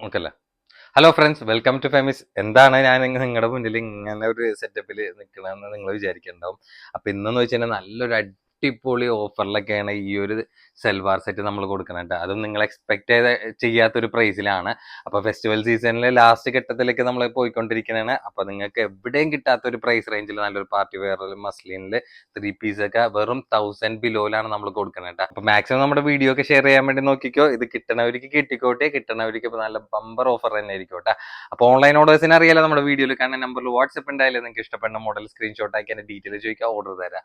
നോക്കല്ലേ hello friends welcome to Femis എന്താണ് ഞാൻ നിങ്ങളുടെ മുന്നിൽ ഇങ്ങനെ ഒരു സെറ്റപ്പിൽ നിൽക്കണമെന്ന് നിങ്ങൾ വിചാരിക്കുന്നുണ്ടാവും അപ്പം ഇന്നെന്ന് വെച്ച് കഴിഞ്ഞാൽ നല്ലൊരു അടിപൊളി ഓഫറിലൊക്കെയാണ് ഈ ഒരു സെൽവാർ സെറ്റ് നമ്മൾ കൊടുക്കുന്നത് കേട്ടോ. അതും നിങ്ങൾ എക്സ്പെക്ട് ചെയ്ത ചെയ്യാത്തൊരു പ്രൈസിലാണ് അപ്പൊ ഫെസ്റ്റിവൽ സീസണിലെ ലാസ്റ്റ് ഘട്ടത്തിലേക്ക് നമ്മൾ പോയിക്കൊണ്ടിരിക്കുന്നതാണ് അപ്പൊ നിങ്ങൾക്ക് എവിടെയും കിട്ടാത്ത ഒരു പ്രൈസ് റേഞ്ചിൽ നല്ലൊരു പാർട്ടി വെയർ മസ്ലിനിൽ ത്രീ പീസ് ഒക്കെ വെറും തൗസൻഡ് ബിലോയിലാണ് നമ്മൾ കൊടുക്കുന്നത് കേട്ടോ. അപ്പൊ മാക്സിമം നമ്മുടെ വീഡിയോ ഒക്കെ ഷെയർ ചെയ്യാൻ വേണ്ടി നോക്കിക്കോ. ഇത് കിട്ടണവർക്ക് കിട്ടിക്കോട്ടെ കിട്ടണവർക്ക് ഇപ്പൊ നല്ല ബമ്പർ ഓഫർ തന്നെ ആയിരിക്കും കേട്ടോ. അപ്പൊ ഓൺലൈൻ ഓർഡേഴ്സിന് അറിയാലോ നമ്മുടെ വീഡിയോയിൽ കാണുന്ന നമ്പറിൽ വാട്സപ്പ് ഉണ്ടായാലും നിങ്ങൾക്ക് ഇഷ്ടപ്പെടുന്ന മോഡൽ സ്ക്രീൻഷോട്ട് ആക്കി എന്റെ ഡീറ്റെയിൽ ചോദിക്കുക ഓർഡർ തരാം.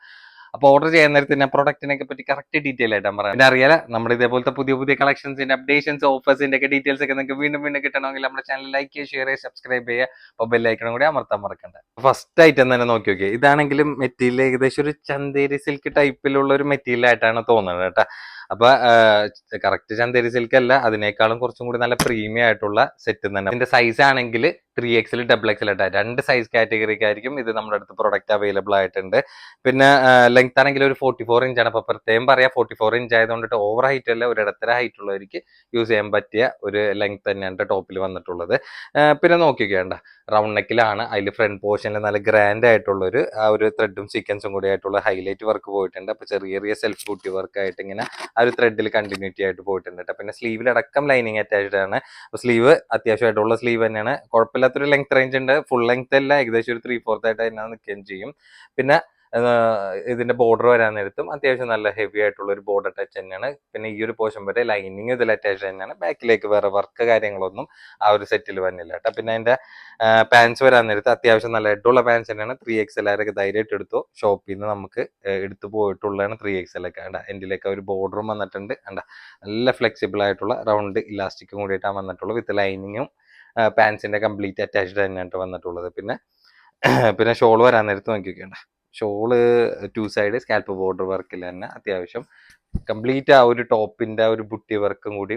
അപ്പോൾ ഓർഡർ ചെയ്യാൻ നേരത്തെ തന്നെ പ്രൊഡക്റ്റിനെ പറ്റി കറക്റ്റ് ഡീറ്റെയിൽ ആയിട്ട് ഞാൻ പറയാം. പിന്നെ അറിയാലോ നമ്മുടെ ഇതേപോലത്തെ പുതിയ പുതിയ കളക്ഷൻസിന്റെ അപ്ഡേഷൻസ് ഓഫേഴ്സിന്റെ ഒക്കെ ഡീറ്റെയിൽസ് ഒക്കെ നിങ്ങൾക്ക് വീണ്ടും വീണ്ടും കിട്ടണമെങ്കിൽ നമ്മുടെ ചാനൽ ലൈക്ക് ചെയ്യുക ഷെയർ ചെയ്യുക സബ്സ്ക്രൈബ് ചെയ്യുക. അപ്പോൾ ബെല്ലൈക്കണം കൂടി അമർത്താൻ മറക്കണ്ട. ഫസ്റ്റ് ഐറ്റം തന്നെ നോക്കി നോക്കിയേ. ഇതാണെങ്കിലും മെറ്റീരിയൽ ഏകദേശം ഒരു ചന്തേരി സിൽക്ക് ടൈപ്പിലുള്ള ഒരു മെറ്റീരിയൽ ആയിട്ടാണ് തോന്നുന്നത് കേട്ടോ. അപ്പൊ കറക്റ്റ് ചന്തേരി സിൽക്ക് അല്ല അതിനേക്കാളും കുറച്ചും കൂടി നല്ല പ്രീമിയം ആയിട്ടുള്ള സെറ്റ് തന്നെ. ഇതിന്റെ സൈസ് ആണെങ്കിൽ ത്രീ എക്സിൽ ഡബിൾ എക്സിൽ ആയിട്ട് രണ്ട് സൈസ് കാറ്റഗറിക്കായിരിക്കും ഇത് നമ്മുടെ അടുത്ത് പ്രൊഡക്റ്റ് അവൈലബിൾ ആയിട്ടുണ്ട്. പിന്നെ ലെങ്ത് ആണെങ്കിൽ ഒരു ഫോർട്ടി ഫോർ ഇഞ്ച് ആണ്. അപ്പൊ പ്രത്യേകം പറയാം ഫോർട്ടി ഫോർ ഇഞ്ച് ആയതുകൊണ്ടിട്ട് ഓവർ ഹൈറ്റ് അല്ല ഒരു ഇടത്തര ഹൈറ്റ് ഉള്ളവർക്ക് യൂസ് ചെയ്യാൻ പറ്റിയ ഒരു ലെങ്ത് തന്നെയാണ് ടോപ്പിൽ വന്നിട്ടുള്ളത്. പിന്നെ നോക്കിക്കേണ്ട റൗണ്ട് നെക്കിലാണ് അതിൽ ഫ്രണ്ട് പോർഷനിൽ നല്ല ഗ്രാൻഡ് ആയിട്ടുള്ള ഒരു ആ ഒരു ത്രെഡും സീക്വൻസും കൂടി ആയിട്ടുള്ള ഹൈലൈറ്റ് വർക്ക് പോയിട്ടുണ്ട്. അപ്പൊ ചെറിയ ചെറിയ സെൽഫ് ബൂട്ടി വർക്ക് ആയിട്ട് ഇങ്ങനെ ആ ഒരു ത്രെഡിൽ കണ്ടിന്യൂറ്റി ആയിട്ട് പോയിട്ടുണ്ട് ട്ടോ. പിന്നെ സ്ലീവിലടക്കം ലൈനിങ് അറ്റാച്ച്ഡ് ആണ്. സ്ലീവ് അത്യാവശ്യമായിട്ടുള്ള സ്ലീവ് തന്നെയാണ്. കുഴപ്പമില്ലാത്തൊരു ലെങ്ത് റേഞ്ച് ഉണ്ട്. ഫുൾ ലെങ്ത് അല്ല. ഏകദേശം ഒരു ത്രീ ഫോർത്ത് ആയിട്ട് അതിനകത്ത് നിൽക്കുകയും ചെയ്യും. പിന്നെ ഇതിന്റെ ബോർഡർ വരാൻ നേരത്തും അത്യാവശ്യം നല്ല ഹെവി ആയിട്ടുള്ള ഒരു ബോർഡർ ടച്ച് തന്നെയാണ്. പിന്നെ ഈ ഒരു പോർഷൻ വരെ ലൈനിങ് ഇതിൽ അറ്റാച്ച് തന്നെയാണ്. ബാക്കിലേക്ക് വേറെ വർക്ക് കാര്യങ്ങളൊന്നും ആ ഒരു സെറ്റിൽ വന്നില്ല കേട്ടോ. പിന്നെ അതിന്റെ പാൻസ് വരാൻ നേരത്ത് അത്യാവശ്യം നല്ല ഹെഡുള്ള പാൻസ് തന്നെയാണ്. ത്രീ എക്സ് എൽ ആരൊക്കെ ധൈര്യമായിട്ട് എടുത്തു ഷോപ്പിൽ നിന്ന് നമുക്ക് എടുത്തു പോയിട്ടുള്ളതാണ് ത്രീ എക്സ് എൽ ഒക്കെ. കണ്ട എൻഡിലേക്ക് ഒരു ബോർഡറും വന്നിട്ടുണ്ട്. കണ്ട നല്ല ഫ്ലെക്സിബിൾ ആയിട്ടുള്ള റൗണ്ട് ഇലാസ്റ്റിക്കും കൂടിയിട്ടാണ് വന്നിട്ടുള്ളത്. വിത്ത് ലൈനിങ്ങും പാൻസിന്റെ കംപ്ലീറ്റ് അറ്റാച്ച്ഡ് തന്നെയാണ് വന്നിട്ടുള്ളത്. പിന്നെ പിന്നെ ഷോൾ വരാൻ നേരത്ത് നോക്കി വെക്കണ്ട shawl two side scallop border വർക്കിൽ തന്നെ അത്യാവശ്യം കംപ്ലീറ്റ് ആ ഒരു ടോപ്പിന്റെ ആ ഒരു ബുട്ടി വർക്കും കൂടി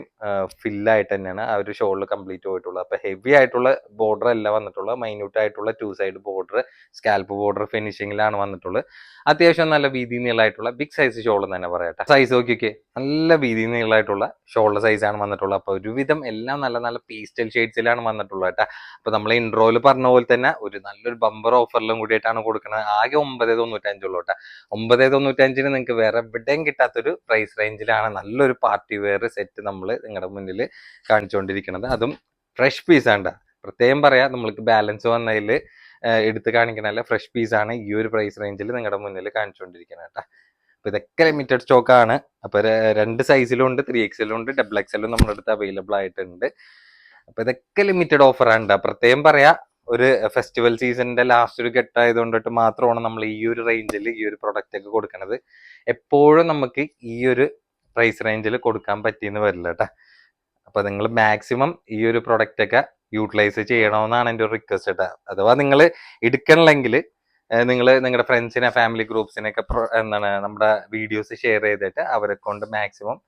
ഫില്ലായിട്ട് തന്നെയാണ് ആ ഒരു ഷോളിൽ കംപ്ലീറ്റ് പോയിട്ടുള്ളത്. അപ്പൊ ഹെവി ആയിട്ടുള്ള ബോർഡർ അല്ല വന്നിട്ടുള്ളത്. മൈന്യൂട്ട് ആയിട്ടുള്ള two side border scallop border ഫിനിഷിങ്ങിലാണ് വന്നിട്ടുള്ളത്. അത്യാവശ്യം നല്ല വീതി നീളമായിട്ടുള്ള ബിഗ് സൈസ് ഷോൾ എന്ന് തന്നെ പറയട്ടെ സൈസ് നോക്കിയൊക്കെ നല്ല വീതി നീളമായിട്ടുള്ള ഷോളിന്റെ സൈസാണ് വന്നിട്ടുള്ളത്. അപ്പൊ ഒരുവിധം എല്ലാം നല്ല നല്ല പേസ്റ്റൽ ഷെയ്ഡ്സിലാണ് വന്നിട്ടുള്ളത് കേട്ടോ. അപ്പൊ നമ്മൾ ഇൻട്രോയിൽ പറഞ്ഞ പോലെ തന്നെ ഒരു നല്ലൊരു ബമ്പർ ഓഫറിലും കൂടിയിട്ടാണ് കൊടുക്കുന്നത് ആകെ ഒമ്പത് തൊണ്ണൂറ്റഞ്ചുള്ളൂ കേട്ടോ. ഒമ്പത് തൊണ്ണൂറ്റഞ്ചിന് നിങ്ങൾക്ക് വേറെ എവിടെയും കിട്ടാത്തൊരു പ്രൈസ് റേഞ്ചിലാണ് നല്ലൊരു പാർട്ടി വെയർ സെറ്റ് നമ്മൾ നിങ്ങളുടെ മുന്നിൽ കാണിച്ചുകൊണ്ടിരിക്കുന്നത് അതും ഫ്രഷ് പീസ് ആണ് പ്രത്യേകം പറയാം നമ്മൾക്ക് ബാലൻസ് വന്നതിൽ എടുത്ത് കാണിക്കണല്ല ഫ്രഷ് പീസ് ആണ് ഈ ഒരു പ്രൈസ് റേഞ്ചിൽ നിങ്ങളുടെ മുന്നിൽ കാണിച്ചുകൊണ്ടിരിക്കുന്നത് കേട്ടോ അപ്പോൾ ഇതൊക്കെ ലിമിറ്റഡ് സ്റ്റോക്ക് ആണ്. അപ്പോൾ രണ്ട് സൈസിലും ഉണ്ട് ത്രീ എക്സിലും ഉണ്ട് ഡബിൾ എക്സലും നമ്മുടെ അടുത്ത് അവൈലബിൾ ആയിട്ടുണ്ട്. അപ്പോൾ ഇതൊക്കെ ലിമിറ്റഡ് ഓഫർ ആണ്. പ്രത്യേകം പറയാം ഒരു ഫെസ്റ്റിവൽ സീസണിന്റെ ലാസ്റ്റ് ഒരു ഘട്ടമായതുകൊണ്ടിട്ട് മാത്രമാണ് നമ്മൾ ഈ ഒരു റേഞ്ചിൽ ഈ ഒരു പ്രൊഡക്റ്റ് ഒക്കെ കൊടുക്കുന്നത് എപ്പോഴും നമുക്ക് ഈ ഒരു പ്രൈസ് റേഞ്ചിൽ കൊടുക്കാൻ പറ്റിയെന്ന് വരില്ല കേട്ടോ അപ്പോൾ നിങ്ങൾ മാക്സിമം ഈ ഒരു പ്രൊഡക്റ്റൊക്കെ യൂട്ടിലൈസ് ചെയ്യണമെന്നാണ് എന്റെ ഒരു റിക്വസ്റ്റ് കേട്ടോ അഥവാ നിങ്ങൾ എടുക്കണമെങ്കിൽ നിങ്ങൾ നിങ്ങളുടെ ഫ്രണ്ട്സിനെ ഫാമിലി ഗ്രൂപ്പ്സിനെയൊക്കെ എന്താണ് നമ്മുടെ വീഡിയോസ് ഷെയർ ചെയ്തിട്ട് അവരെ കൊണ്ട് മാക്സിമം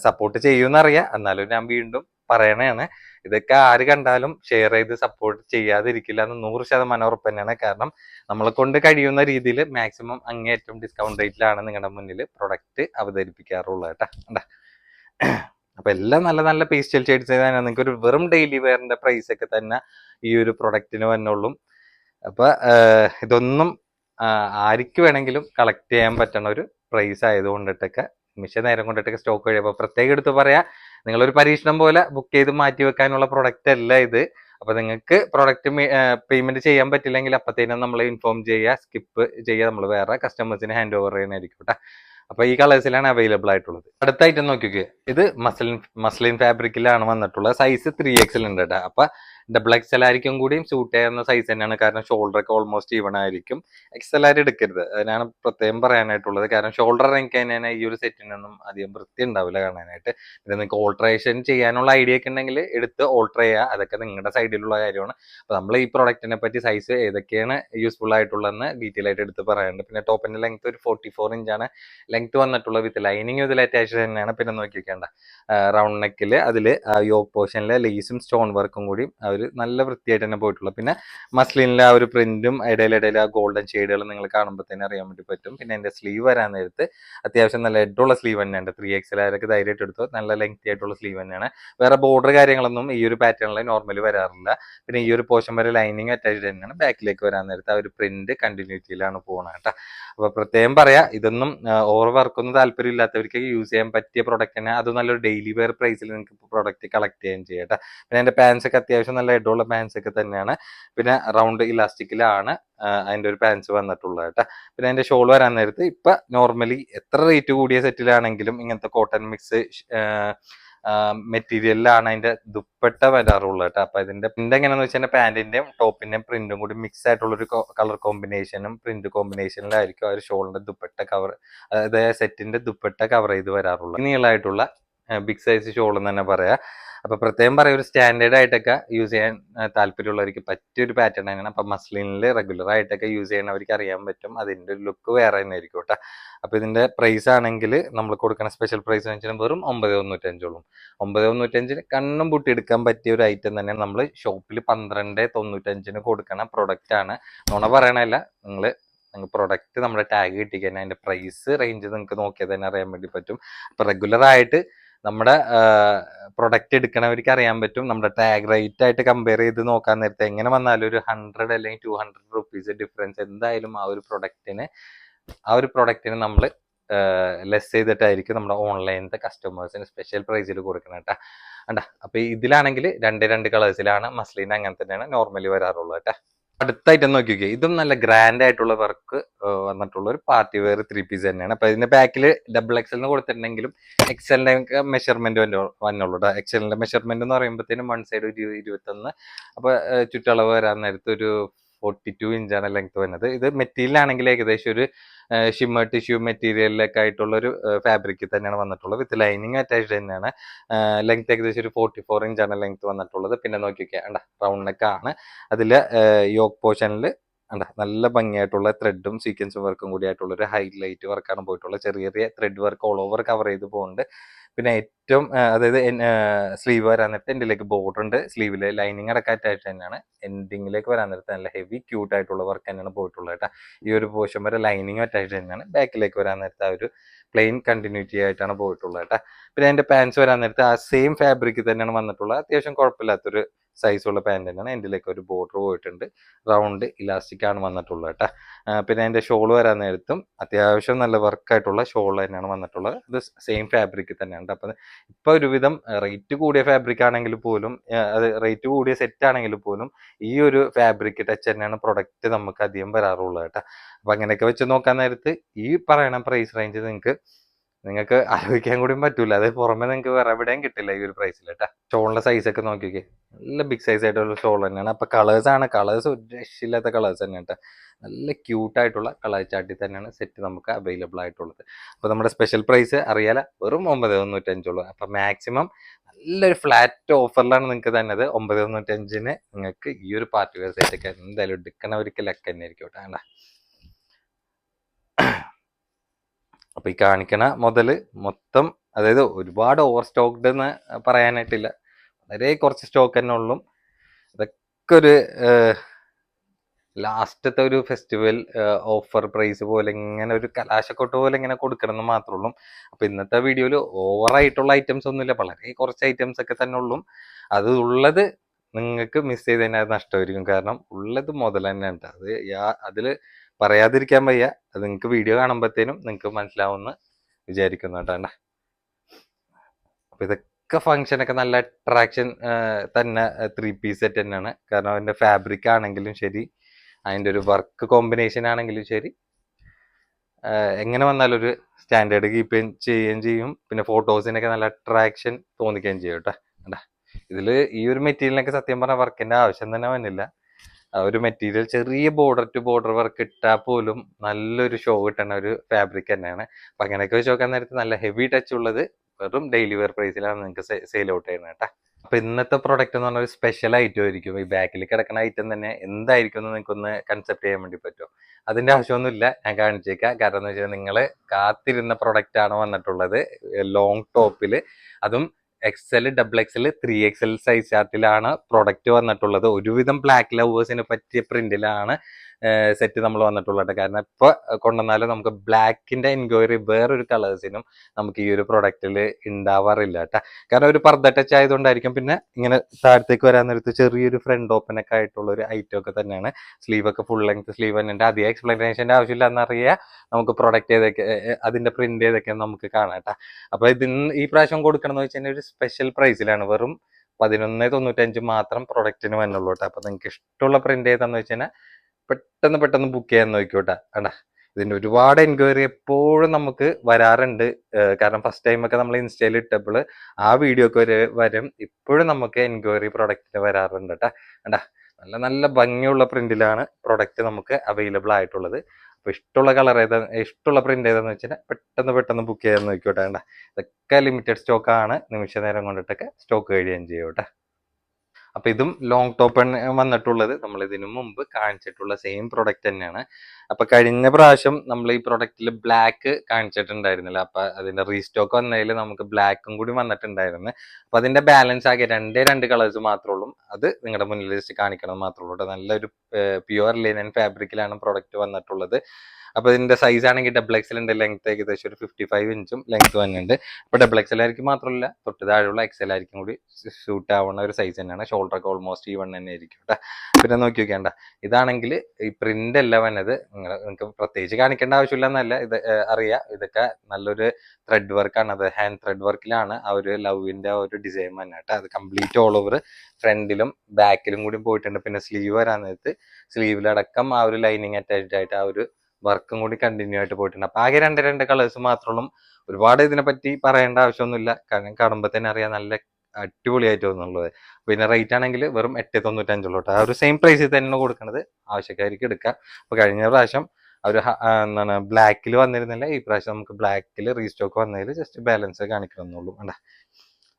സപ്പോർട്ട് ചെയ്യുമെന്നറിയാം. എന്നാലും ഞാൻ വീണ്ടും പറയണതാണ് ഇതൊക്കെ ആര് കണ്ടാലും ഷെയർ ചെയ്ത് സപ്പോർട്ട് ചെയ്യാതിരിക്കില്ല എന്ന് നൂറ് ശതമാനം ഉറപ്പ് തന്നെയാണ് കാരണം നമ്മളെ കൊണ്ട് കഴിയുന്ന രീതിയിൽ മാക്സിമം അങ്ങേയറ്റം ഡിസ്കൗണ്ട് റേറ്റിലാണ് നിങ്ങളുടെ മുന്നിൽ പ്രൊഡക്റ്റ് അവതരിപ്പിക്കാറുള്ളത് കേട്ടോ. കണ്ടാ? അപ്പൊ എല്ലാം നല്ല നല്ല പേസ്റ്റൽ ഷെയ്ഡ്സ് തന്നെ. നിങ്ങൾക്ക് ഒരു വെറും ഡെയിലി വെയറിന്റെ പ്രൈസ് ഒക്കെ തന്നെ ഈ ഒരു പ്രൊഡക്റ്റിന് വന്നോളും. അപ്പൊ ഇതൊന്നും ആർക്ക് വേണമെങ്കിലും കളക്ട് ചെയ്യാൻ പറ്റണ ഒരു പ്രൈസ് ആയതുകൊണ്ടിട്ടൊക്കെ നിമിഷ നേരം കൊണ്ടിട്ടൊക്കെ സ്റ്റോക്ക് കഴിയുമ്പോൾ പ്രത്യേകം എടുത്ത് പറയാ നിങ്ങളൊരു പരീക്ഷണം പോലെ ബുക്ക് ചെയ്ത് മാറ്റി വെക്കാനുള്ള പ്രൊഡക്റ്റ് അല്ല ഇത്. അപ്പൊ നിങ്ങൾക്ക് പ്രൊഡക്റ്റ് പേയ്മെന്റ് ചെയ്യാൻ പറ്റില്ലെങ്കിൽ അപ്പത്തേനും നമ്മൾ ഇൻഫോം ചെയ്യുക സ്കിപ്പ് ചെയ്യുക നമ്മൾ വേറെ കസ്റ്റമേഴ്സിന് ഹാൻഡ് ഓവർ ചെയ്യാനായിരിക്കും കേട്ടോ. അപ്പൊ ഈ കളേഴ്സിലാണ് അവൈലബിൾ ആയിട്ടുള്ളത്. അടുത്ത ഐറ്റം നോക്കിക്കേ. ഇത് മസ്ലിൻ മസ്ലിൻ ഫാബ്രിക്കിലാണ് വന്നിട്ടുള്ളത് സൈസ് ത്രീ എക്സിൽ ഉണ്ട് കേട്ടോ. അപ്പൊ ഡബിൾ എക്സൽ ആയിരിക്കും കൂടിയും സൂട്ട് ചെയ്യുന്ന സൈസ് തന്നെയാണ്. കാരണം ഷോൾഡർ ഒക്കെ ഓൾമോസ്റ്റ് ഈവൺ ആയിരിക്കും. എക്സൽ ആയിട്ട് എടുക്കരുത്. അതിനാണ് പ്രത്യേകം പറയാനായിട്ടുള്ളത്. കാരണം ഷോൾഡർ എനിക്ക് കഴിഞ്ഞാൽ ഈ ഒരു സെറ്റിനൊന്നും അധികം വൃത്തി ഉണ്ടാവില്ല കാണാനായിട്ട്. പിന്നെ നിങ്ങൾക്ക് ഓൾട്രേഷൻ ചെയ്യാനുള്ള ഐഡിയ ഒക്കെ ഉണ്ടെങ്കിൽ എടുത്ത് ഓൾട്ടർ ചെയ്യുക. അതൊക്കെ നിങ്ങളുടെ സൈഡിലുള്ള കാര്യമാണ്. അപ്പൊ നമ്മൾ ഈ പ്രൊഡക്റ്റിനെ പറ്റി സൈസ് ഏതൊക്കെയാണ് യൂസ്ഫുൾ ആയിട്ടുള്ളതെന്ന് ഡീറ്റെയിൽ ആയിട്ട് എടുത്ത് പറയാനുണ്ട്. പിന്നെ ടോപ്പിന്റെ ലെങ്ത് ഒരു ഫോർട്ടി ഫോർ ഇഞ്ചാണ് ലെങ്ത് വന്നിട്ടുള്ള വിത്ത് ലൈനിങ് ഇതിൽ അറ്റാച്ച് തന്നെയാണ്. പിന്നെ നോക്കി റൗണ്ട് നെക്കിൽ അതിൽ യോഗ പോർഷനിലെ ലേസും സ്റ്റോൺ വർക്കും കൂടി ഒരു നല്ല വൃത്തിയായിട്ട് തന്നെ പോയിട്ടുള്ളത് പിന്നെ മസ്ലിനിലെ ആ ഒരു പ്രിന്റും ഇടയിലിടയിൽ ആ ഗോൾഡൻ ഷെയ്ഡുകൾ നിങ്ങൾ കാണുമ്പോൾ തന്നെ അറിയാൻ വേണ്ടി പറ്റും. പിന്നെ എന്റെ സ്ലീവ് വരാൻ നേരത്ത് അത്യാവശ്യം നല്ല എഡുള്ള സ്ലീവ് തന്നെയാണ് ത്രീ എക്സ് ആരൊക്കെ ധൈര്യമായിട്ട് എടുത്തു നല്ല ലെങ്തി ആയിട്ടുള്ള സ്ലീവ് തന്നെയാണ്. വേറെ ബോർഡർ കാര്യങ്ങളൊന്നും ഈ ഒരു പാറ്റേണിൽ നോർമലി വരാറില്ല. പിന്നെ ഈ ഒരു പോർഷൻ വരെ ലൈനിങ് അറ്റാച്ച്ഡ് തന്നെയാണ്. ബാക്കിലേക്ക് വരാൻ നേരത്ത് ആ ഒരു പ്രിന്റ് കണ്ടിന്യൂറ്റിയിലാണ് പോകുന്നത് കേട്ടോ. അപ്പൊ പ്രത്യേകം പറയാ ഇതൊന്നും ഓവർ വർക്കൊന്നും താല്പര്യം ഇല്ലാത്തവർക്ക് യൂസ് ചെയ്യാൻ പറ്റിയ പ്രൊഡക്റ്റ് തന്നെ. അത് നല്ലൊരു ഡെയിലി വെയർ പ്രൈസിൽ നിങ്ങൾക്ക് പ്രൊഡക്റ്റ് കളക്ട് ചെയ്യാൻ ചെയ്യട്ടെ പിന്നെ എന്റെ പാൻസ് ഒക്കെ അത്യാവശ്യം നല്ല ഇടമുള്ള പാൻസ് ഒക്കെ തന്നെയാണ്. പിന്നെ റൗണ്ട് ഇലാസ്റ്റിക്കിലാണ് അതിന്റെ ഒരു പാൻസ് വന്നിട്ടുള്ളത് കേട്ടോ പിന്നെ അതിന്റെ ഷോൾ വരാൻ നേരത്ത് ഇപ്പൊ നോർമലി എത്ര റേറ്റ് കൂടിയ സെറ്റിലാണെങ്കിലും ഇങ്ങനത്തെ കോട്ടൺ മിക്സ് മെറ്റീരിയലിലാണ് അതിന്റെ ദുപ്പട്ട വരാറുള്ളത് കേട്ടോ. അപ്പൊ ഇതിന്റെ പ്രിന്റ് എങ്ങനെയാന്ന് വെച്ചാൽ പാന്റിന്റെയും ടോപ്പിന്റെയും പ്രിന്റും കൂടി മിക്സ് ആയിട്ടുള്ള ഒരു കളർ കോമ്പിനേഷനും പ്രിന്റ് കോമ്പിനേഷനിലായിരിക്കും ആ ഒരു ഷോളിന്റെ ദുപ്പട്ട കവർ അതായത് സെറ്റിന്റെ ദുപ്പട്ട കവർ ചെയ്ത് വരാറുള്ളത്. നീളായിട്ടുള്ള ബിഗ് സൈസ് ഷോൾ എന്ന് തന്നെ പറയാം. അപ്പൊ പ്രത്യേകം പറയും ഒരു സ്റ്റാൻഡേർഡ് ആയിട്ടൊക്കെ യൂസ് ചെയ്യാൻ താല്പര്യമുള്ളവർക്ക് പറ്റിയ ഒരു പാറ്റേൺ തന്നെയാണ്. അപ്പൊ മസ്ലിനിൽ റെഗുലർ ആയിട്ടൊക്കെ യൂസ് ചെയ്യണവർക്ക് അറിയാൻ പറ്റും. അതിന്റെ ഒരു ലുക്ക് വേറെ തന്നെ ആയിരിക്കും കേട്ടോ. അപ്പൊ ഇതിന്റെ പ്രൈസ് ആണെങ്കിൽ നമ്മൾ കൊടുക്കുന്ന സ്പെഷ്യൽ പ്രൈസ് എന്ന് വെച്ചാൽ വെറും ഒമ്പത് തൊണ്ണൂറ്റഞ്ചോളും. ഒമ്പത് തൊണ്ണൂറ്റഞ്ചിന് കണ്ണും പൂട്ടി എടുക്കാൻ പറ്റിയ ഒരു ഐറ്റം തന്നെയാണ് നമ്മൾ ഷോപ്പിൽ പന്ത്രണ്ട് തൊണ്ണൂറ്റഞ്ചിന് പ്രൊഡക്റ്റ് ആണ്. നുണ പറയണല്ല നിങ്ങൾ പ്രൊഡക്റ്റ് നമ്മുടെ ടാഗ് കിട്ടിക്കഴിഞ്ഞാൽ അതിന്റെ പ്രൈസ് റേഞ്ച് നിങ്ങൾക്ക് നോക്കിയാൽ തന്നെ അറിയാൻ വേണ്ടി പറ്റും. അപ്പൊ റെഗുലർ ആയിട്ട് നമ്മുടെ പ്രൊഡക്റ്റ് എടുക്കണവർക്ക് അറിയാൻ പറ്റും. നമ്മുടെ ടാഗ് റേറ്റ് ആയിട്ട് കമ്പയർ ചെയ്ത് നോക്കാൻ നേരത്തെ എങ്ങനെ വന്നാലും ഒരു ഹൺഡ്രഡ് അല്ലെങ്കിൽ ടു ഹൺഡ്രഡ് റുപ്പീസ് ഡിഫറൻസ് എന്തായാലും ആ ഒരു പ്രൊഡക്റ്റിന് ആ ഒരു പ്രൊഡക്റ്റിന് നമ്മൾ ലെസ് ചെയ്തിട്ടായിരിക്കും നമ്മുടെ ഓൺലൈനത്തെ കസ്റ്റമേഴ്സിന് സ്പെഷ്യൽ പ്രൈസിൽ കൊടുക്കണം കേട്ടോ. അണ്ട അപ്പൊ ഇതിലാണെങ്കിൽ രണ്ട് രണ്ട് കളേഴ്സിലാണ് മസ്ലിന് അങ്ങനെ തന്നെയാണ് നോർമലി വരാറുള്ളത് കേട്ടോ. അടുത്തായിട്ട് നോക്കി ഇതും നല്ല ഗ്രാൻഡ് ആയിട്ടുള്ള വർക്ക് വന്നിട്ടുള്ള ഒരു പാർട്ടി വെയർ ത്രീ പീസ് തന്നെയാണ്. അപ്പൊ ഇതിന്റെ ബാക്കിൽ ഡബിൾ എക്സലിന് കൊടുത്തിട്ടുണ്ടെങ്കിലും എക്സലിന്റെ മെഷർമെന്റ് വന്നുള്ളൂ എക്സലിന്റെ മെഷർമെന്റ് എന്ന് പറയുമ്പോഴത്തേനും വൺ സൈഡ് ഒരു ഇരുപത്തൊന്ന്. അപ്പൊ ചുറ്റളവ് വരാൻ നേരത്തെ ഒരു ഫോർട്ടി ടു ഇഞ്ചാണ് ലെങ്ത് വരുന്നത്. ഇത് മെറ്റീരിയൽ ആണെങ്കിൽ ഏകദേശം ഒരു ഷിമ്മർ ടിഷ്യൂ മെറ്റീരിയലിലൊക്കെ ആയിട്ടുള്ള ഒരു ഫാബ്രിക് തന്നെയാണ് വന്നിട്ടുള്ളത്. വിത്ത് ലൈനിങ് അറ്റാച്ച്ഡ് തന്നെയാണ്. ലെങ്ത് ഏകദേശം ഒരു ഫോർട്ടി ഫോർ ഇഞ്ചാണ് ലെങ്ത് വന്നിട്ടുള്ളത്. പിന്നെ നോക്കിയൊക്കെ അണ്ട റൗണ്ട് ആണ്. അതിൽ യോക്ക് പോർഷനിൽ അണ്ട നല്ല ഭംഗിയായിട്ടുള്ള ത്രെഡും സീക്വൻസ് വർക്കും കൂടി ആയിട്ടുള്ള ഒരു ഹൈലൈറ്റ് വർക്കാണ് പോയിട്ടുള്ളത്. ചെറിയ ചെറിയ thread work all over cover ചെയ്ത് പോകുന്നുണ്ട് പിന്നെ ഏറ്റവും അതായത് സ്ലീവ് വരാൻ നേരത്തെ എൻഡിലേക്ക് ബോർഡർ ഉണ്ട്. സ്ലീവിൽ ലൈനിങ് അടക്കം അറ്റാച്ച് തന്നെയാണ്. എൻഡിങ്ങിലേക്ക് വരാൻ നേരത്തെ നല്ല ഹെവി ക്യൂട്ട് ആയിട്ടുള്ള വർക്ക് തന്നെയാണ് പോയിട്ടുള്ളത് കേട്ടോ. ഈ ഒരു പോർഷൻ വരെ ലൈനിങ് അറ്റാച്ച് തന്നെയാണ്. ബാക്കിലേക്ക് വരാൻ നേരത്തെ ആ ഒരു പ്ലെയിൻ കണ്ടിന്യൂറ്റി ആയിട്ടാണ് പോയിട്ടുള്ളത് കേട്ടോ. പിന്നെ എന്റെ പാൻസ് വരാൻ നേരത്തെ ആ സെയിം ഫാബ്രിക് തന്നെയാണ് വന്നിട്ടുള്ളത്. അത്യാവശ്യം കുഴപ്പമില്ലാത്തൊരു സൈസുള്ള പാന്റ് തന്നെയാണ്. എന്റെലേക്ക് ഒരു ബോർഡർ പോയിട്ടുണ്ട്. റൗണ്ട് ഇലാസ്റ്റിക് ആണ് വന്നിട്ടുള്ളത് കേട്ടോ പിന്നെ എന്റെ ഷോൾ വരാൻ നേരത്തും അത്യാവശ്യം നല്ല വർക്കായിട്ടുള്ള ഷോൾ തന്നെയാണ് വന്നിട്ടുള്ളത്. ഇത് സെയിം ഫാബ്രിക് തന്നെയാണ് അപ്പം ഇപ്പോൾ ഒരുവിധം റേറ്റ് കൂടിയ ഫാബ്രിക് ആണെങ്കിൽ പോലും അത് റേറ്റ് കൂടിയ സെറ്റ് ആണെങ്കിൽ പോലും ഈ ഒരു ഫാബ്രിക് ടച്ച് തന്നെയാണ് പ്രൊഡക്റ്റ് നമുക്ക് അധികം വരാറുള്ളത് കേട്ടോ അപ്പം അങ്ങനെയൊക്കെ വെച്ച് നോക്കാൻ നേരത്ത് ഈ പറയണ പ്രൈസ് റേഞ്ച് നിങ്ങൾക്ക് നിങ്ങൾക്ക് ആലോചിക്കാൻ കൂടിയും പറ്റൂല. അത് പുറമെ നിങ്ങൾക്ക് വേറെ എവിടെയും കിട്ടില്ല ഈ ഒരു പ്രൈസിൽ കേട്ടോ ഷോളിന്റെ സൈസ് ഒക്കെ നോക്കിക്കേ. നല്ല ബിഗ് സൈസ് ആയിട്ടുള്ള ഷോൾ തന്നെയാണ്. അപ്പൊ കളേഴ്സ് ആണ്. കളേഴ്സ് ഒരു രക്ഷയില്ലാത്ത കളേഴ്സ് തന്നെ കേട്ടോ നല്ല ക്യൂട്ട് ആയിട്ടുള്ള കളർ ചാട്ടി തന്നെയാണ് സെറ്റ് നമുക്ക് അവൈലബിൾ ആയിട്ടുള്ളത്. അപ്പൊ നമ്മുടെ സ്പെഷ്യൽ പ്രൈസ് അറിയാല? വെറും ഒമ്പത് തൊണ്ണൂറ്റഞ്ചുള്ളൂ. അപ്പൊ മാക്സിമം നല്ലൊരു ഫ്ലാറ്റ് ഓഫറിലാണ് നിങ്ങൾക്ക് തന്നത്. ഒമ്പത് തൊണ്ണൂറ്റഞ്ചിന് നിങ്ങൾക്ക് ഈ ഒരു പാർട്ടി വെയർ സെറ്റ് ഒക്കെ എന്തായാലും എടുക്കണവർക്ക് ലക്ക് തന്നെ ആയിരിക്കും കേട്ടോ വേണ്ട അപ്പൊ ഈ കാണിക്കണ മുതൽ മൊത്തം അതായത് ഒരുപാട് ഓവർ സ്റ്റോക്ക്ഡ് എന്ന് പറയാനായിട്ടില്ല. വളരെ കുറച്ച് സ്റ്റോക്ക് തന്നെ ഉള്ളൂ. ഇതൊക്കെ ഒരു ലാസ്റ്റത്തെ ഒരു ഫെസ്റ്റിവൽ ഓഫർ പ്രൈസ് പോലെ ഇങ്ങനെ ഒരു കലാശക്കൊട്ട് പോലെ ഇങ്ങനെ കൊടുക്കണം എന്ന് മാത്രമേ ഉള്ളൂ. അപ്പൊ ഇന്നത്തെ വീഡിയോയിൽ ഓവർ ആയിട്ടുള്ള ഐറ്റംസ് ഒന്നുമില്ല. വളരെ കുറച്ച് ഐറ്റംസ് ഒക്കെ തന്നെ ഉള്ളൂ. അത് ഉള്ളത് നിങ്ങൾക്ക് മിസ് ചെയ്ത് തന്നെ അത് നഷ്ടമായിരിക്കും. കാരണം ഉള്ളത് മുതൽ തന്നെ ഉണ്ട് അത് അതിൽ പറയാതിരിക്കാൻ വയ്യ. അത് നിങ്ങൾക്ക് വീഡിയോ കാണുമ്പോഴത്തേനും നിങ്ങൾക്ക് മനസ്സിലാവുമെന്ന് വിചാരിക്കുന്നു കേട്ടോ അപ്പൊ ഇതൊക്കെ ഫങ്ഷനൊക്കെ നല്ല അട്രാക്ഷൻ തന്നെ ത്രീ പീസ് സെറ്റ് തന്നെയാണ്. കാരണം അതിന്റെ ഫാബ്രിക് ആണെങ്കിലും ശരി അതിന്റെ ഒരു വർക്ക് കോമ്പിനേഷൻ ആണെങ്കിലും ശരി. എങ്ങനെ വന്നാലും ഒരു സ്റ്റാൻഡേർഡ് കീപ്പ് ചെയ്യുകയും ചെയ്യും. പിന്നെ ഫോട്ടോസിനൊക്കെ നല്ല അട്രാക്ഷൻ തോന്നിക്കുകയും ചെയ്യും കേട്ടോ ഇതിൽ ഈ ഒരു മെറ്റീരിയലിനൊക്കെ സത്യം പറഞ്ഞാൽ വർക്കിന്റെ ആവശ്യം തന്നെ വന്നില്ല. ഒരു മെറ്റീരിയൽ ചെറിയ ബോർഡർ ടു ബോർഡർ വർക്ക് ഇട്ടാൽ പോലും നല്ലൊരു ഷോ കിട്ടുന്ന ഒരു ഫാബ്രിക് തന്നെയാണ്. അപ്പൊ അങ്ങനെയൊക്കെ വെച്ച് നോക്കാൻ നേരത്തെ നല്ല ഹെവി ടച്ച് ഉള്ളത് വെറും ഡെയിലി വെയർ പ്രൈസിലാണ് നിങ്ങൾക്ക് സെയിൽ ഔട്ട് ചെയ്യുന്നത് കേട്ടോ. അപ്പൊ ഇന്നത്തെ പ്രൊഡക്റ്റ് എന്ന് പറഞ്ഞ ഒരു സ്പെഷ്യൽ ഐറ്റം ആയിരിക്കും. ഈ ബാക്കിൽ കിടക്കുന്ന ഐറ്റം തന്നെ എന്തായിരിക്കും എന്ന് നിങ്ങൾക്ക് ഒന്ന് കൺസെപ്റ്റ് ചെയ്യാൻ വേണ്ടി പറ്റുമോ? അതിന്റെ ആവശ്യമൊന്നുമില്ല. ഞാൻ കാണിച്ചേക്കാം. കാരണം എന്ന് വെച്ചാൽ നിങ്ങൾ കാത്തിരുന്ന പ്രൊഡക്റ്റ് ആണ് വന്നിട്ടുള്ളത്. ലോങ് ടോപ്പിൽ അതും XL double XL three XL size ചാർട്ടിലാണ് product വന്നിട്ടുള്ളത്. ഒരുവിധം ബ്ലാക്ക് ലവേഴ്സിന് പറ്റിയ പ്രിന്റിലാണ് സെറ്റ് നമ്മൾ വന്നിട്ടുള്ളത് കാരണം ഇപ്പൊ കൊണ്ടുവന്നാലും നമുക്ക് ബ്ലാക്കിന്റെ എൻക്വയറി വേറൊരു കളേഴ്സിനും നമുക്ക് ഈ ഒരു പ്രൊഡക്റ്റിൽ ഉണ്ടാവാറില്ല കേട്ടോ. കാരണം ഒരു പർദ്ദ ടച്ച് ആയതുകൊണ്ടായിരിക്കും. പിന്നെ ഇങ്ങനെ താഴത്തേക്ക് വരാൻ നേരത്ത് ചെറിയൊരു ഫ്രണ്ട് ഓപ്പൺ ഒക്കെ ആയിട്ടുള്ള ഒരു ഐറ്റം ഒക്കെ തന്നെയാണ്. സ്ലീവ് ഒക്കെ ഫുൾ ലെങ്ത് സ്ലീവ് തന്നെ അധികം എക്സ്പ്ലനേഷന്റെ ആവശ്യമില്ല എന്നറിയാം. നമുക്ക് പ്രൊഡക്റ്റ് ഏതൊക്കെ അതിന്റെ പ്രിന്റ് ഏതൊക്കെ നമുക്ക് കാണാം കേട്ടോ. അപ്പൊ ഇതിന് ഈ പ്രാവശ്യം കൊടുക്കണം എന്ന് വെച്ചാൽ ഒരു സ്പെഷ്യൽ പ്രൈസിലാണ് വെറും പതിനൊന്ന് തൊണ്ണൂറ്റഞ്ച് മാത്രം പ്രൊഡക്റ്റിന് വന്നുള്ളൂ കേട്ടോ. അപ്പൊ നിങ്ങൾക്ക് ഇഷ്ടമുള്ള പ്രിന്റ് ഏതാന്ന് വെച്ചാൽ കഴിഞ്ഞാൽ പെട്ടെന്ന് പെട്ടെന്ന് ബുക്ക് ചെയ്യാൻ നോക്കിക്കോട്ടെ. അണ്ട ഇതിന്റെ ഒരുപാട് എൻക്വയറി എപ്പോഴും നമുക്ക് വരാറുണ്ട്. കാരണം ഫസ്റ്റ് ടൈം ഒക്കെ നമ്മൾ ഇൻസ്റ്റയിൽ ഇട്ടപ്പോൾ ആ വീഡിയോ ഒക്കെ വരെ ഇപ്പോഴും നമുക്ക് എൻക്വയറി പ്രൊഡക്റ്റിന് വരാറുണ്ട് കേട്ടോ അണ്ട നല്ല നല്ല ഭംഗിയുള്ള പ്രിന്റിലാണ് പ്രൊഡക്റ്റ് നമുക്ക് അവൈലബിൾ ആയിട്ടുള്ളത്. അപ്പൊ ഇഷ്ടമുള്ള കളർ ഏതാ ഇഷ്ടമുള്ള പ്രിന്റ് ഏതാന്ന് വെച്ചാൽ പെട്ടെന്ന് പെട്ടെന്ന് ബുക്ക് ചെയ്യാൻ നോക്കിക്കോട്ടെ. വേണ്ട ഇതൊക്കെ ലിമിറ്റഡ് സ്റ്റോക്ക് ആണ്. നിമിഷ നേരം കൊണ്ടിട്ടൊക്കെ സ്റ്റോക്ക് കഴിയുകയും ചെയ്യും കേട്ടോ അപ്പൊ ഇതും ലോങ് ടോപ്പ് വന്നിട്ടുള്ളത്. നമ്മൾ ഇതിനു മുമ്പ് കാണിച്ചിട്ടുള്ള സെയിം പ്രൊഡക്റ്റ് തന്നെയാണ്. അപ്പൊ കഴിഞ്ഞ പ്രാവശ്യം നമ്മൾ ഈ പ്രൊഡക്റ്റിൽ ബ്ലാക്ക് കാണിച്ചിട്ടുണ്ടായിരുന്നില്ല. അപ്പൊ അതിന്റെ റീസ്റ്റോക്ക് വന്നതിൽ നമുക്ക് ബ്ലാക്കും കൂടി വന്നിട്ടുണ്ടായിരുന്നു. അപ്പൊ അതിന്റെ ബാലൻസ് ആകെ രണ്ടേ രണ്ട് കളേഴ്സ് മാത്രമേ ഉള്ളൂ അത് നിങ്ങളുടെ മുന്നിൽ ജസ്റ്റ് കാണിക്കണം മാത്രമേ ഉള്ളൂ നല്ലൊരു പ്യുവർ ലിനൻ ഫാബ്രിക്കിലാണ് പ്രൊഡക്റ്റ് വന്നിട്ടുള്ളത്. അപ്പൊ ഇതിന്റെ സൈസ് ആണെങ്കിൽ ഡബിൾ എക്സൽ ഉണ്ട് ലെങ്ത് ഏകദേശം ഒരു ഫിഫ്റ്റി ഫൈവ് ഇഞ്ചും ലെങ്ത് വന്നിട്ടുണ്ട് അപ്പൊ ഡബിൾ എക്സൽ ആയിരിക്കും മാത്രമല്ല തൊട്ട് താഴെയുള്ള എക്സൽ ആയിരിക്കും കൂടി ഷൂട്ട് ആവുന്ന ഒരു സൈസ് തന്നെയാണ്. ഷോൾഡർ ഒക്കെ ഓൾമോസ്റ്റ് ഈ വൺ തന്നെ ആയിരിക്കും കേട്ടോ പിന്നെ നോക്കി നോക്കേണ്ട ഇതാണെങ്കിൽ ഈ പ്രിന്റ് അല്ല വന്നത്. നിങ്ങൾ നിങ്ങൾക്ക് പ്രത്യേകിച്ച് കാണിക്കേണ്ട ആവശ്യമില്ല എന്നല്ല ഇത് അറിയാം. ഇതൊക്കെ നല്ലൊരു ത്രെഡ് വർക്കാണ് അത് ഹാൻഡ് ത്രെഡ് വർക്കിലാണ് ആ ഒരു ലവിന്റെ ആ ഒരു ഡിസൈൻ തന്നെ കേട്ടോ. അത് കംപ്ലീറ്റ് ഓൾ ഓവർ ഫ്രണ്ടിലും ബാക്കിലും കൂടി പോയിട്ടുണ്ട്. പിന്നെ സ്ലീവ് വരാൻ നേരത്ത് സ്ലീവിലടക്കം ആ ഒരു ലൈനിങ് അറ്റാച്ച്ഡ് ആയിട്ട് ആ ഒരു വർക്കും കൂടി കണ്ടിന്യൂ ആയിട്ട് പോയിട്ടുണ്ട്. അപ്പൊ ആകെ രണ്ട് രണ്ട് കളേഴ്സ് മാത്രമുള്ളൂ ഒരുപാട് ഇതിനെ പറ്റി പറയേണ്ട ആവശ്യമൊന്നുമില്ല. കാരണം കാണുമ്പോൾ തന്നെ അറിയാം. നല്ല അടിപൊളിയായിട്ട് തോന്നുന്നുള്ളത് പിന്നെ റേറ്റ് ആണെങ്കിൽ വെറും എട്ട് തൊണ്ണൂറ്റഞ്ചുള്ളൂ ആ ഒരു സെയിം പ്രൈസിൽ തന്നെ കൊടുക്കുന്നത് ആവശ്യക്കാർക്ക് എടുക്കാം. അപ്പൊ കഴിഞ്ഞ പ്രാവശ്യം അവർ എന്താണ് ബ്ലാക്കിൽ വന്നിരുന്നില്ല. ഈ പ്രാവശ്യം നമുക്ക് ബ്ലാക്കിൽ റീസ്റ്റോക്ക് വന്നതിൽ ജസ്റ്റ് ബാലൻസ് കാണിക്കണമെന്നുള്ളൂ. വേണ്ട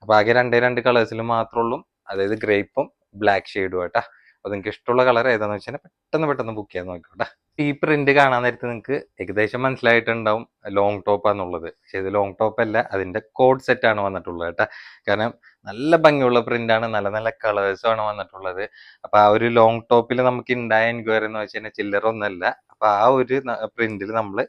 അപ്പൊ ആകെ രണ്ടേ രണ്ട് കളേഴ്സിൽ മാത്രമുള്ളൂ അതായത് ഗ്രേപ്പും ബ്ലാക്ക് ഷെയ്ഡും ആട്ടാ. അപ്പൊ നിങ്ങൾക്ക് ഇഷ്ടമുള്ള കളർ ഏതാണെന്ന് വെച്ചാൽ പെട്ടെന്ന് പെട്ടെന്ന് ബുക്ക് ചെയ്യാൻ നോക്കട്ടെ ഈ പ്രിന്റ് കാണാൻ നേരത്ത് നിങ്ങൾക്ക് ഏകദേശം മനസ്സിലായിട്ടുണ്ടാവും ലോങ് ടോപ്പ് ആണെന്നുള്ളത് പക്ഷെ ഇത് ലോങ് ടോപ്പ് അല്ല അതിന്റെ കോഡ് സെറ്റ് ആണ് വന്നിട്ടുള്ളത് കേട്ടോ. കാരണം നല്ല ഭംഗിയുള്ള പ്രിന്റ് ആണ് നല്ല നല്ല കളേഴ്സും ആണ് വന്നിട്ടുള്ളത്. അപ്പൊ ആ ഒരു ലോങ് ടോപ്പിൽ നമുക്ക് ഉണ്ടായ എൻക്വയറി എന്ന് വെച്ചാൽ കഴിഞ്ഞാൽ ചില്ലറ ഒന്നല്ല. അപ്പൊ ആ ഒരു പ്രിന്റിൽ നമ്മൾ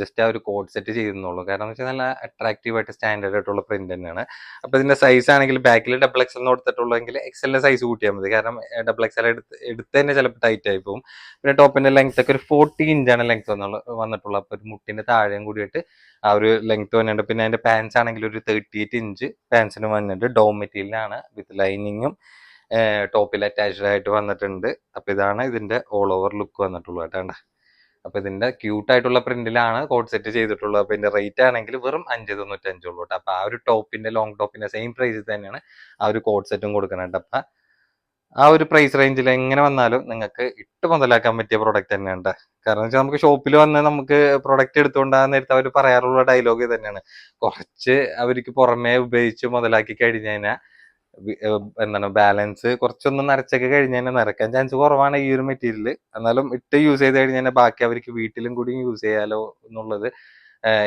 ജസ്റ്റ് ആ ഒരു കോഡ് സെറ്റ് ചെയ്തെന്നുള്ളൂ കാരണം വെച്ചാൽ നല്ല അട്രാക്റ്റീവ് ആയിട്ട് സ്റ്റാൻഡേർഡ് ആയിട്ടുള്ള പ്രിന്റ് തന്നെയാണ്. അപ്പൊ ഇതിന്റെ സൈസ് ആണെങ്കിൽ ബാക്കിൽ ഡബിൾ എക്സൽ കൊടുത്തിട്ടുള്ളെങ്കിൽ എക്സലിന്റെ സൈസ് കൂട്ടിയാൽ മതി. കാരണം ഡബിൾ എക്സൽ എടുത്ത് എടുത്ത് തന്നെ ചിലപ്പോൾ ടൈറ്റ് ആയി പോകും പിന്നെ ടോപ്പിന്റെ ലെങ്ത് ഒക്കെ ഒരു ഫോർട്ടി ഇഞ്ചാണ് ലെങ്ത് വന്നിട്ടുള്ളത് അപ്പൊ ഒരു മുട്ടിന്റെ താഴെയും കൂടിയിട്ട് ആ ഒരു ലെങ്ത് വന്നിട്ടുണ്ട്. പിന്നെ അതിന്റെ പാൻസ് ആണെങ്കിൽ ഒരു തേർട്ടി എയ്റ്റ് ഇഞ്ച് പാൻസിന് വന്നിട്ടുണ്ട്. ഡോം മെറ്റീരിയലാണ് വിത്ത് ലൈനിങ്ങും ടോപ്പിൽ അറ്റാച്ച്ഡ് ആയിട്ട് വന്നിട്ടുണ്ട്. അപ്പൊ ഇതാണ് ഇതിന്റെ ഓൾ ഓവർ ലുക്ക് വന്നിട്ടുള്ളത് കേട്ടോ അപ്പൊ ഇതിന്റെ ക്യൂട്ട് ആയിട്ടുള്ള പ്രിന്റിലാണ് കോഡ് സെറ്റ് ചെയ്തിട്ടുള്ളത്. അപ്പൊ ഇതിന്റെ റേറ്റ് ആണെങ്കിൽ വെറും അഞ്ച് തൊണ്ണൂറ്റഞ്ചുള്ളൂ കേട്ടോ. അപ്പൊ ആ ഒരു ടോപ്പിന്റെ ലോങ് ടോപ്പിന്റെ സെയിം പ്രൈസിൽ തന്നെയാണ് ആ ഒരു കോഡ് സെറ്റും കൊടുക്കുന്നത് അപ്പൊ ആ ഒരു പ്രൈസ് റേഞ്ചിൽ എങ്ങനെ വന്നാലും നിങ്ങൾക്ക് ഇട്ട് മുതലാക്കാൻ പറ്റിയ പ്രോഡക്റ്റ് തന്നെയുണ്ട് കാരണം വെച്ചാൽ നമുക്ക് ഷോപ്പിൽ വന്ന് നമുക്ക് പ്രൊഡക്റ്റ് എടുത്തുകൊണ്ടാകുന്ന നേരത്തെ അവർ പറയാറുള്ള ഡയലോഗ് തന്നെയാണ് കുറച്ച് അവർക്ക് പുറമേ ഉപയോഗിച്ച് മുതലാക്കി കഴിഞ്ഞു കഴിഞ്ഞാൽ എന്താണ് ബാലൻസ് കുറച്ചൊന്നും നരച്ചൊക്കെ കഴിഞ്ഞ് കഴിഞ്ഞാൽ നിറയ്ക്കാൻ ചാൻസ് കുറവാണ് ഈ ഒരു മെറ്റീരിയൽ. എന്നാലും ഇട്ട് യൂസ് ചെയ്ത് കഴിഞ്ഞ് കഴിഞ്ഞാൽ ബാക്കി അവർക്ക് വീട്ടിലും കൂടി യൂസ് ചെയ്യാലോ എന്നുള്ളത്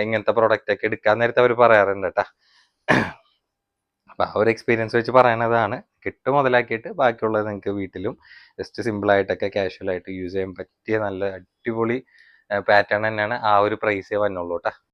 ഇങ്ങനത്തെ പ്രോഡക്റ്റ് ഒക്കെ എടുക്കാൻ നേരത്തെ അവർ പറയാറുണ്ട് കേട്ടാ അപ്പൊ ആ ഒരു എക്സ്പീരിയൻസ് വെച്ച് പറയണതാണ്. കിട്ട് മുതലാക്കിയിട്ട് ബാക്കിയുള്ളത് നിങ്ങൾക്ക് വീട്ടിലും ജസ്റ്റ് കാഷ്വൽ ആയിട്ട് യൂസ് ചെയ്യാൻ പറ്റിയ നല്ല അടിപൊളി പാറ്റേൺ തന്നെയാണ് ആ ഒരു പ്രൈസേ വന്നുള്ളൂ കേട്ടോ